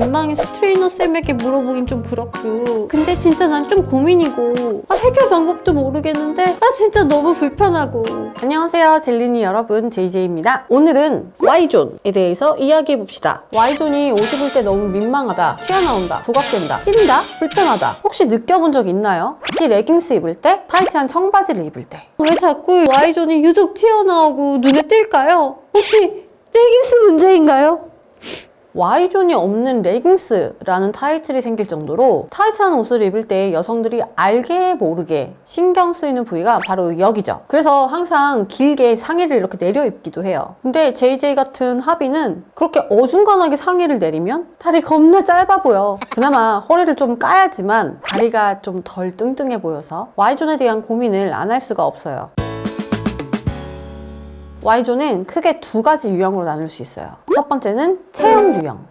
민망해서 트레이너 쌤에게 물어보긴 좀 그렇고. 근데 진짜 난 좀 고민이고. 아, 해결 방법도 모르겠는데 아 진짜 너무 불편하고. 안녕하세요. 젤리니 여러분 JJ입니다. 오늘은 Y존에 대해서 이야기해봅시다. Y존이 옷 입을 때 너무 민망하다 튀어나온다 부각된다 튄다 불편하다. 혹시 느껴본 적 있나요? 특히 레깅스 입을 때 타이트한 청바지를 입을 때. 왜 자꾸 Y존이 유독 튀어나오고 눈에 띌까요? 혹시 레깅스 문제인가요? Y존이 없는 레깅스라는 타이틀이 생길 정도로 타이트한 옷을 입을 때 여성들이 알게 모르게 신경 쓰이는 부위가 바로 여기죠. 그래서 항상 길게 상의를 이렇게 내려 입기도 해요. 근데 JJ 같은 하비는 그렇게 어중간하게 상의를 내리면 다리 겁나 짧아 보여. 그나마 허리를 좀 까야지만 다리가 좀 덜 뚱뚱해 보여서 Y존에 대한 고민을 안 할 수가 없어요. Y존은 크게 두 가지 유형으로 나눌 수 있어요. 첫 번째는 체형 유형.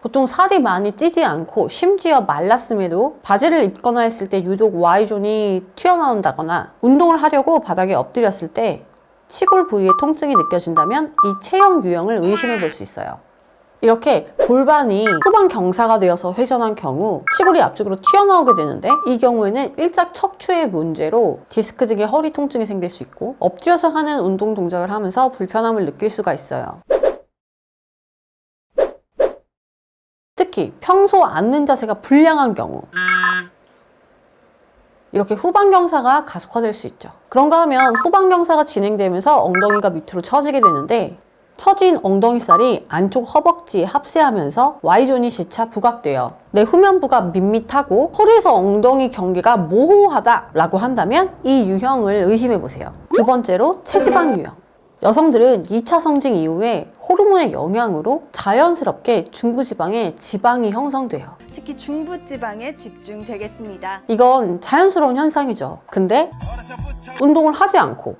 보통 살이 많이 찌지 않고 심지어 말랐음에도 바지를 입거나 했을 때 유독 Y존이 튀어나온다거나 운동을 하려고 바닥에 엎드렸을 때 치골 부위의 통증이 느껴진다면 이 체형 유형을 의심해 볼 수 있어요. 이렇게 골반이 후방 경사가 되어서 회전한 경우 치골이 앞쪽으로 튀어나오게 되는데 이 경우에는 일작 척추의 문제로 디스크 등의 허리 통증이 생길 수 있고 엎드려서 하는 운동 동작을 하면서 불편함을 느낄 수가 있어요. 특히 평소 앉는 자세가 불량한 경우 이렇게 후방 경사가 가속화될 수 있죠. 그런가 하면 후방 경사가 진행되면서 엉덩이가 밑으로 처지게 되는데 처진 엉덩이살이 안쪽 허벅지에 합세하면서 Y존이 재차 부각돼요. 내 후면부가 밋밋하고 허리에서 엉덩이 경계가 모호하다라고 한다면 이 유형을 의심해 보세요. 두 번째로 체지방 유형. 여성들은 2차 성징 이후에 호르몬의 영향으로 자연스럽게 중부지방에 지방이 형성돼요. 특히 중부지방에 집중되겠습니다. 이건 자연스러운 현상이죠. 근데 운동을 하지 않고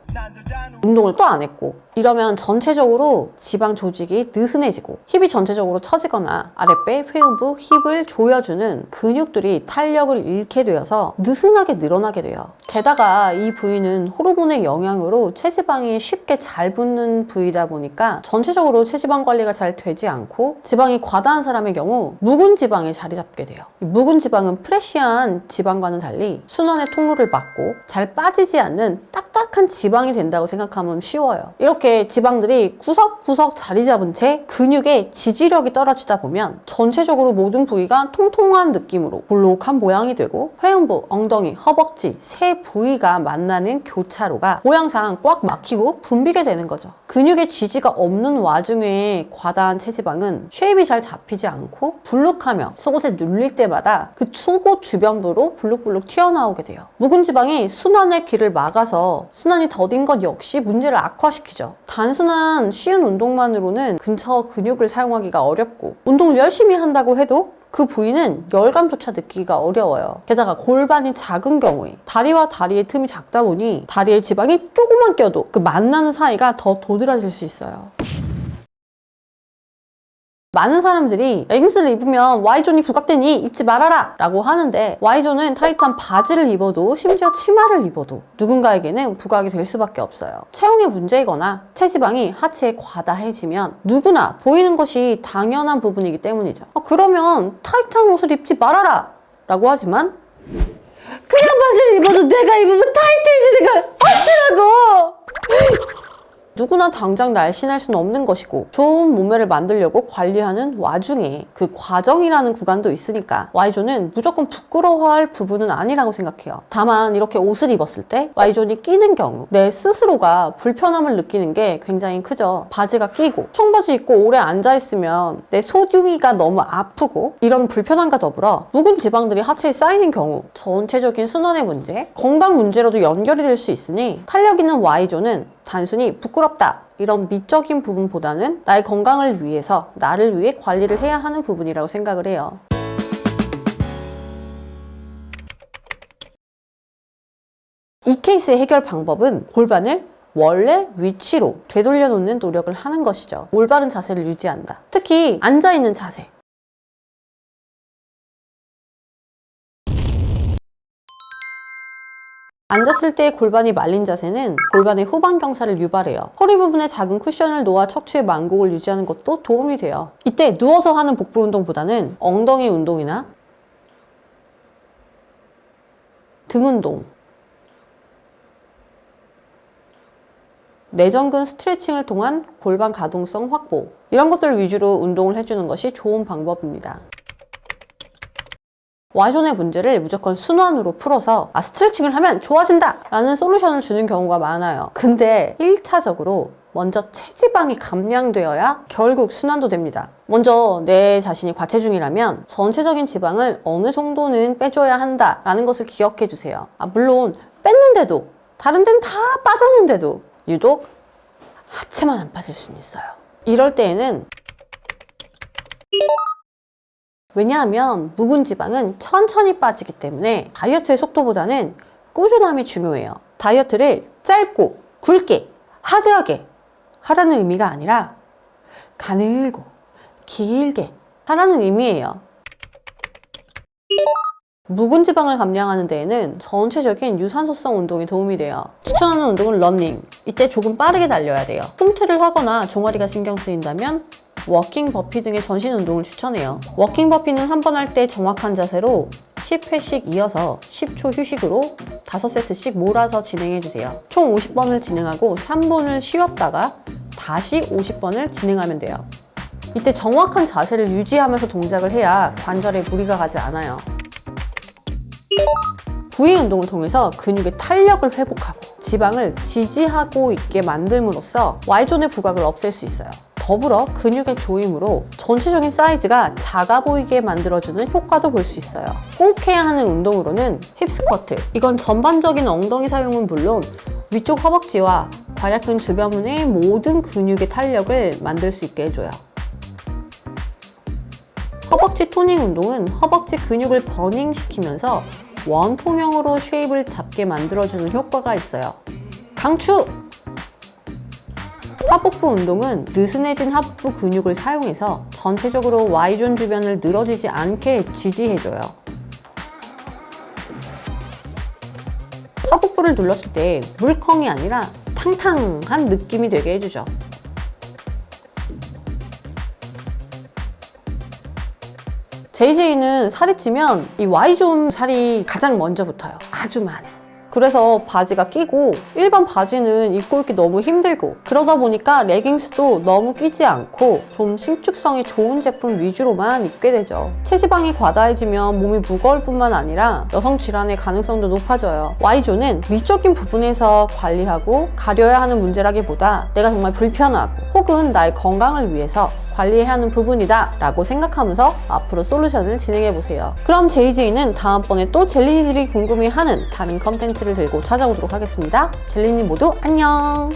운동을 또 안 했고 이러면 전체적으로 지방 조직이 느슨해지고 힙이 전체적으로 처지거나 아랫배, 회음부, 힙을 조여주는 근육들이 탄력을 잃게 되어서 느슨하게 늘어나게 돼요. 게다가 이 부위는 호르몬의 영향으로 체지방이 쉽게 잘 붙는 부위다 보니까 전체적으로 체지방 관리가 잘 되지 않고 지방이 과다한 사람의 경우 묵은 지방이 자리 잡게 돼요. 이 묵은 지방은 프레쉬한 지방과는 달리 순환의 통로를 막고 잘 빠지지 않는 딱 딱한 지방이 된다고 생각하면 쉬워요. 이렇게 지방들이 구석구석 자리 잡은 채 근육의 지지력이 떨어지다 보면 전체적으로 모든 부위가 통통한 느낌으로 볼록한 모양이 되고 회음부, 엉덩이, 허벅지 세 부위가 만나는 교차로가 모양상 꽉 막히고 붐비게 되는 거죠. 근육의 지지가 없는 와중에 과다한 체지방은 쉐입이 잘 잡히지 않고 불룩하며 속옷에 눌릴 때마다 그 속옷 주변부로 불룩불룩 튀어나오게 돼요. 묵은 지방이 순환의 길을 막아서 순환이 더딘 것 역시 문제를 악화시키죠. 단순한 쉬운 운동만으로는 근처 근육을 사용하기가 어렵고 운동을 열심히 한다고 해도 그 부위는 열감조차 느끼기가 어려워요. 게다가 골반이 작은 경우에 다리와 다리의 틈이 작다 보니 다리의 지방이 조금만 껴도 그 만나는 사이가 더 도드라질 수 있어요. 많은 사람들이 레깅스를 입으면 Y존이 부각되니 입지 말아라 라고 하는데 Y존은 타이트한 바지를 입어도 심지어 치마를 입어도 누군가에게는 부각이 될 수밖에 없어요. 체형의 문제이거나 체지방이 하체에 과다해지면 누구나 보이는 것이 당연한 부분이기 때문이죠. 아, 그러면 타이트한 옷을 입지 말아라 라고 하지만 그냥 바지를 입어도 내가 입으면 타이트해지니까 어쩌라고! 누구나 당장 날씬할 수는 없는 것이고 좋은 몸매를 만들려고 관리하는 와중에 그 과정이라는 구간도 있으니까 Y존은 무조건 부끄러워할 부분은 아니라고 생각해요. 다만 이렇게 옷을 입었을 때 Y존이 끼는 경우 내 스스로가 불편함을 느끼는 게 굉장히 크죠. 바지가 끼고 청바지 입고 오래 앉아있으면 내 소중이가 너무 아프고 이런 불편함과 더불어 묵은 지방들이 하체에 쌓이는 경우 전체적인 순환의 문제, 건강 문제로도 연결이 될 수 있으니 탄력 있는 Y존은 단순히 부끄럽다 이런 미적인 부분보다는 나의 건강을 위해서 나를 위해 관리를 해야 하는 부분이라고 생각을 해요. 이 케이스의 해결 방법은 골반을 원래 위치로 되돌려 놓는 노력을 하는 것이죠. 올바른 자세를 유지한다. 특히 앉아 있는 자세. 앉았을 때 골반이 말린 자세는 골반의 후방 경사를 유발해요. 허리 부분에 작은 쿠션을 놓아 척추의 만곡을 유지하는 것도 도움이 돼요. 이때 누워서 하는 복부 운동보다는 엉덩이 운동이나 등 운동, 내전근 스트레칭을 통한 골반 가동성 확보 이런 것들 위주로 운동을 해주는 것이 좋은 방법입니다. Y존의 문제를 무조건 순환으로 풀어서 아 스트레칭을 하면 좋아진다 라는 솔루션을 주는 경우가 많아요. 근데 1차적으로 먼저 체지방이 감량되어야 결국 순환도 됩니다. 먼저 내 자신이 과체중이라면 전체적인 지방을 어느 정도는 빼줘야 한다라는 것을 기억해 주세요. 아, 물론 뺐는데도 다른 데는 다 빠졌는데도 유독 하체만 안 빠질 수는 있어요. 이럴 때에는 왜냐하면 묵은 지방은 천천히 빠지기 때문에 다이어트의 속도보다는 꾸준함이 중요해요. 다이어트를 짧고 굵게 하드하게 하라는 의미가 아니라 가늘고 길게 하라는 의미예요. 묵은 지방을 감량하는 데에는 전체적인 유산소성 운동이 도움이 돼요. 추천하는 운동은 러닝. 이때 조금 빠르게 달려야 돼요. 홈트를 하거나 종아리가 신경 쓰인다면 워킹 버피 등의 전신 운동을 추천해요. 워킹 버피는 한 번 할 때 정확한 자세로 10회씩 이어서 10초 휴식으로 5세트씩 몰아서 진행해 주세요. 총 50번을 진행하고 3분을 쉬었다가 다시 50번을 진행하면 돼요. 이때 정확한 자세를 유지하면서 동작을 해야 관절에 무리가 가지 않아요. 부위 운동을 통해서 근육의 탄력을 회복하고 지방을 지지하고 있게 만들므로써 Y존의 부각을 없앨 수 있어요. 더불어 근육의 조임으로 전체적인 사이즈가 작아 보이게 만들어주는 효과도 볼 수 있어요. 꼭 해야 하는 운동으로는 힙스쿼트. 이건 전반적인 엉덩이 사용은 물론 위쪽 허벅지와 괄약근 주변의 모든 근육의 탄력을 만들 수 있게 해줘요. 허벅지 토닝 운동은 허벅지 근육을 버닝시키면서 원통형으로 쉐입을 잡게 만들어주는 효과가 있어요. 강추! 하복부 운동은 느슨해진 하복부 근육을 사용해서 전체적으로 Y존 주변을 늘어지지 않게 지지해줘요. 하복부를 눌렀을 때 물컹이 아니라 탕탕한 느낌이 되게 해주죠. JJ는 살이 찌면 이 Y존 살이 가장 먼저 붙어요. 아주 많이. 그래서 바지가 끼고 일반 바지는 입고 입기 너무 힘들고 그러다 보니까 레깅스도 너무 끼지 않고 좀 신축성이 좋은 제품 위주로만 입게 되죠. 체지방이 과다해지면 몸이 무거울 뿐만 아니라 여성 질환의 가능성도 높아져요. Y존은 위적인 부분에서 관리하고 가려야 하는 문제라기보다 내가 정말 불편하고 혹은 나의 건강을 위해서 관리해야 하는 부분이다 라고 생각하면서 앞으로 솔루션을 진행해 보세요. 그럼 JJ는 다음번에 또 젤리들이 궁금해하는 다른 컨텐츠를 들고 찾아오도록 하겠습니다. 젤리님 모두 안녕!